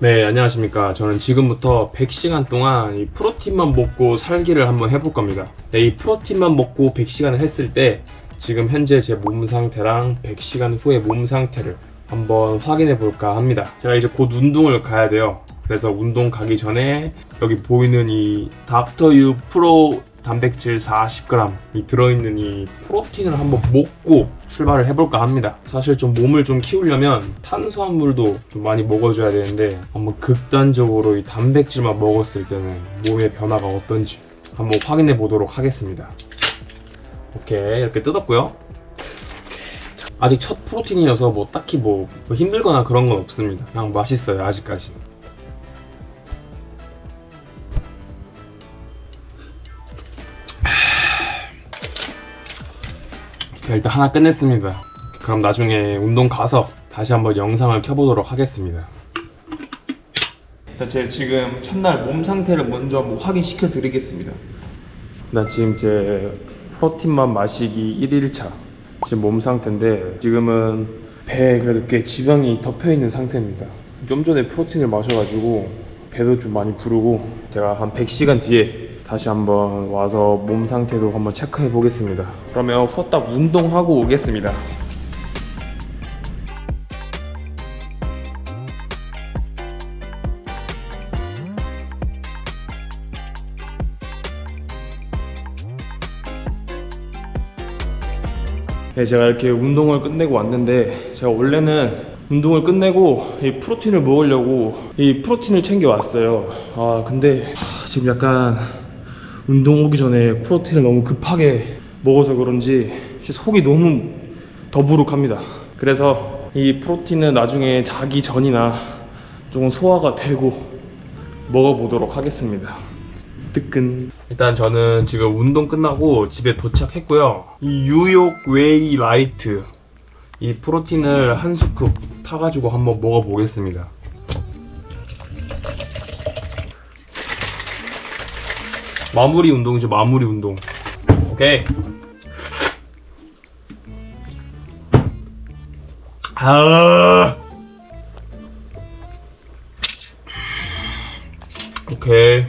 네, 안녕하십니까. 저는 지금부터 100시간 동안 이 프로틴만 먹고 살기를 한번 해볼 겁니다. 네, 이 프로틴만 먹고 100시간을 했을 때 지금 현재 제 몸 상태랑 100시간 후의 몸 상태를 한번 확인해 볼까 합니다. 제가 이제 곧 운동을 가야 돼요. 그래서 운동 가기 전에 여기 보이는 이 닥터유 프로 단백질 40g 이 들어있는 이 프로틴을 한번 먹고 출발을 해볼까 합니다. 사실 좀 몸을 좀 키우려면 탄수화물도 좀 많이 먹어줘야 되는데 한번 극단적으로 이 단백질만 먹었을 때는 몸의 변화가 어떤지 한번 확인해 보도록 하겠습니다. 오케이 이렇게 뜯었고요. 아직 첫 프로틴이어서 뭐 딱히 뭐 힘들거나 그런 건 없습니다. 그냥 맛있어요 아직까지. 자, 일단 하나 끝냈습니다. 그럼 나중에 운동 가서 다시 한번 영상을 켜보도록 하겠습니다. 일단 제 지금 첫날 몸 상태를 먼저 한번 확인시켜 드리겠습니다. 나 지금 제 프로틴만 마시기 1일차 지금 몸 상태인데 지금은 배에 그래도 꽤 지방이 덮여 있는 상태입니다. 좀 전에 프로틴을 마셔가지고 배도 좀 많이 부르고 제가 한 100시간 뒤에 다시 한번 와서 몸 상태도 한번 체크해 보겠습니다. 그러면 후딱 운동하고 오겠습니다. 네, 제가 이렇게 운동을 끝내고 왔는데 제가 원래는 운동을 끝내고 이 프로틴을 먹으려고 이 프로틴을 챙겨 왔어요. 아 근데 하, 지금 약간 운동 오기 전에 프로틴을 너무 급하게 먹어서 그런지 속이 너무 더부룩합니다. 그래서 이 프로틴은 나중에 자기 전이나 조금 소화가 되고 먹어보도록 하겠습니다. 뜨끈. 일단 저는 지금 운동 끝나고 집에 도착했고요. 이 뉴욕 웨이 라이트 이 프로틴을 한 스쿱 타가지고 한번 먹어보겠습니다. 마무리 운동이죠, 마무리 운동. 오케이. 아. 오케이.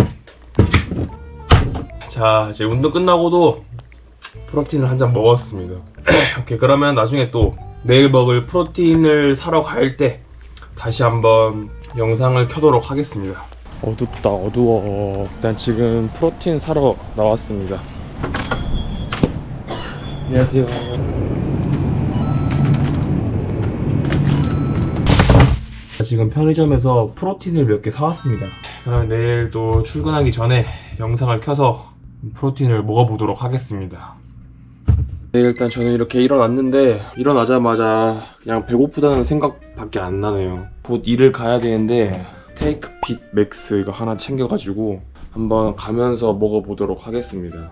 자, 이제 운동 끝나고도 프로틴을 한 잔 먹었습니다. 오케이, 그러면 나중에 또 내일 먹을 프로틴을 사러 갈 때 다시 한번 영상을 켜도록 하겠습니다. 어둡다, 어두워. 일단 지금 프로틴 사러 나왔습니다. 안녕하세요. 지금 편의점에서 프로틴을 몇 개 사왔습니다. 그럼 내일 또 출근하기 전에 영상을 켜서 프로틴을 먹어보도록 하겠습니다. 네, 일단 저는 이렇게 일어났는데 일어나자마자 그냥 배고프다는 생각밖에 안 나네요. 곧 일을 가야 되는데 테이크 핏 맥스 이거 하나 챙겨가지고 한번 가면서 먹어보도록 하겠습니다.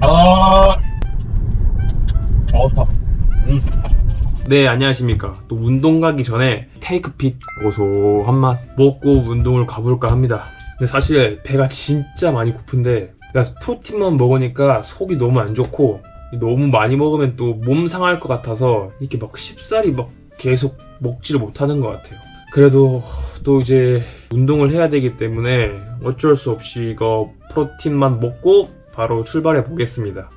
아, 어 좋다. 음. 네, 안녕하십니까. 또 운동 가기 전에 테이크핏 고소한 맛 먹고 운동을 가볼까 합니다. 근데 사실 배가 진짜 많이 고픈데 프로틴만 먹으니까 속이 너무 안 좋고 너무 많이 먹으면 또 몸 상할 것 같아서 이렇게 막 쉽사리 막 계속 먹지를 못하는 것 같아요. 그래도 또 이제 운동을 해야 되기 때문에 어쩔 수 없이 이거 프로틴만 먹고 바로 출발해 보겠습니다.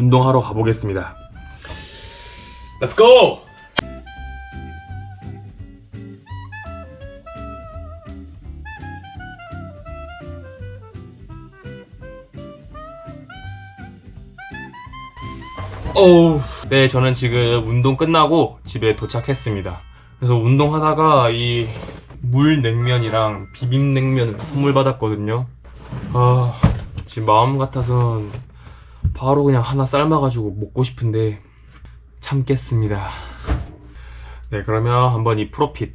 운동하러 가보겠습니다. Let's go! 어우, 네, 저는 지금 운동 끝나고 집에 도착했습니다. 그래서 운동하다가 이 물냉면이랑 비빔냉면을 선물 받았거든요. 아, 지금 마음 같아선 바로 그냥 하나 삶아가지고 먹고 싶은데 참겠습니다. 네, 그러면 한번 이 프로핏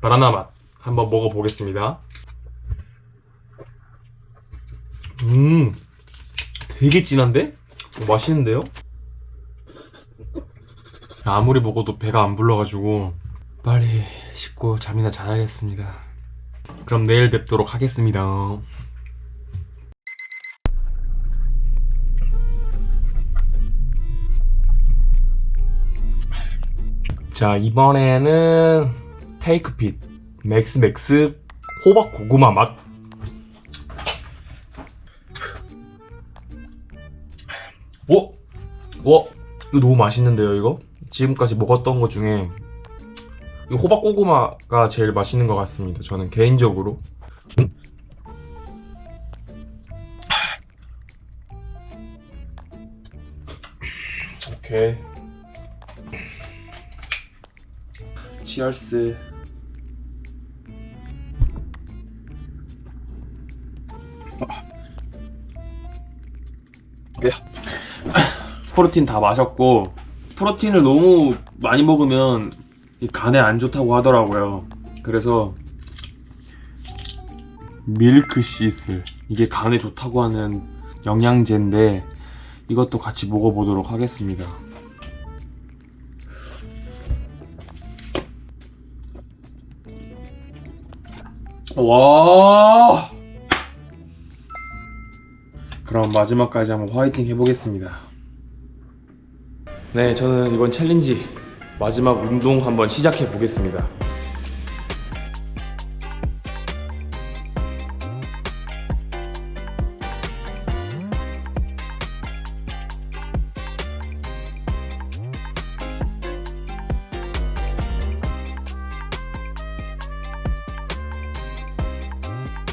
바나나 맛 한번 먹어보겠습니다. 음, 되게 진한데? 어, 맛있는데요? 아무리 먹어도 배가 안 불러가지고 빨리 씻고 잠이나 자야겠습니다. 그럼 내일 뵙도록 하겠습니다. 자, 이번에는 테이크핏 맥스 맥스 호박 고구마 맛. 오! 와, 이거 너무 맛있는데요, 이거? 지금까지 먹었던 것 중에 이 호박 고구마가 제일 맛있는 것 같습니다. 저는 개인적으로. 음. 오케이. 치얼스. 야. 프로틴 다 마셨고 프로틴을 너무 많이 먹으면 이 간에 안 좋다고 하더라고요. 그래서 밀크 시슬 이게 간에 좋다고 하는 영양제인데 이것도 같이 먹어보도록 하겠습니다. 와. 그럼 마지막까지 한번 화이팅 해보겠습니다. 네, 저는 이번 챌린지 마지막 운동 한번 시작해 보겠습니다.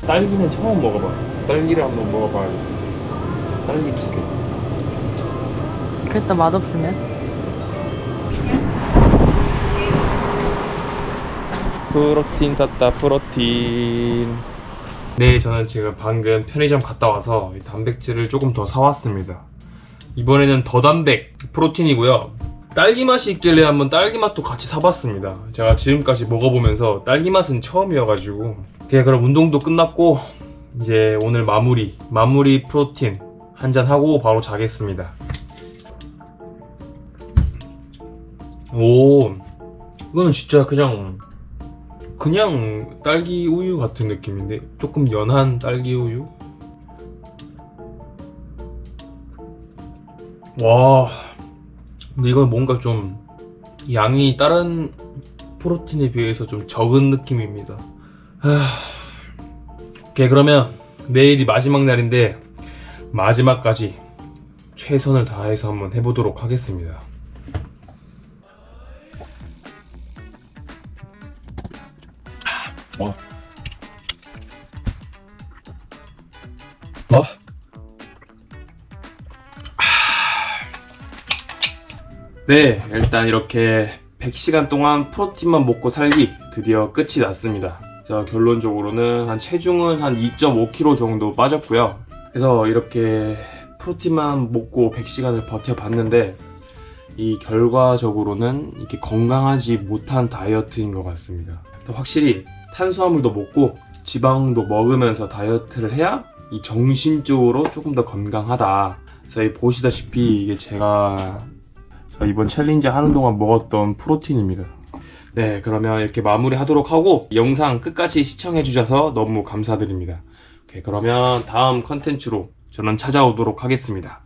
딸기는 처음 먹어봐. 딸기를 한번 먹어봐야겠다. 딸기 두 개. 그랬다 맛없으면? 프로틴 샀다 프로틴 네 저는 지금 방금 편의점 갔다 와서 이 단백질을 조금 더 사왔습니다 이번에는 더 단백 프로틴이고요 딸기 맛이 있길래 한번 딸기 맛도 같이 사봤습니다. 제가 지금까지 먹어보면서 딸기 맛은 처음이어가지고. 오케이 그럼 운동도 끝났고 이제 오늘 마무리 마무리 프로틴 한 잔 하고 바로 자겠습니다. 오 이거는 진짜 그냥 그냥 딸기 우유 같은 느낌인데? 조금 연한 딸기 우유? 와 근데 이건 뭔가 좀 양이 다른 프로틴에 비해서 좀 적은 느낌입니다 하... 오케이 그러면 내일이 마지막 날인데 마지막까지 최선을 다해서 한번 해보도록 하겠습니다 어. 어? 네, 일단 이렇게 100시간 동안 프로틴만 먹고 살기 드디어 끝이 났습니다. 자, 결론적으로는 한 체중은 한 2.5kg 정도 빠졌고요. 그래서 이렇게 프로틴만 먹고 100시간을 버텨봤는데 이 결과적으로는 이렇게 건강하지 못한 다이어트인 것 같습니다. 확실히 탄수화물도 먹고 지방도 먹으면서 다이어트를 해야 이 정신적으로 조금 더 건강하다. 그래서 이 보시다시피 이게 제가 저 이번 챌린지 하는 동안 먹었던 프로틴입니다. 네, 그러면 이렇게 마무리 하도록 하고 영상 끝까지 시청해 주셔서 너무 감사드립니다. 오케이, 그러면 다음 컨텐츠로 저는 찾아오도록 하겠습니다.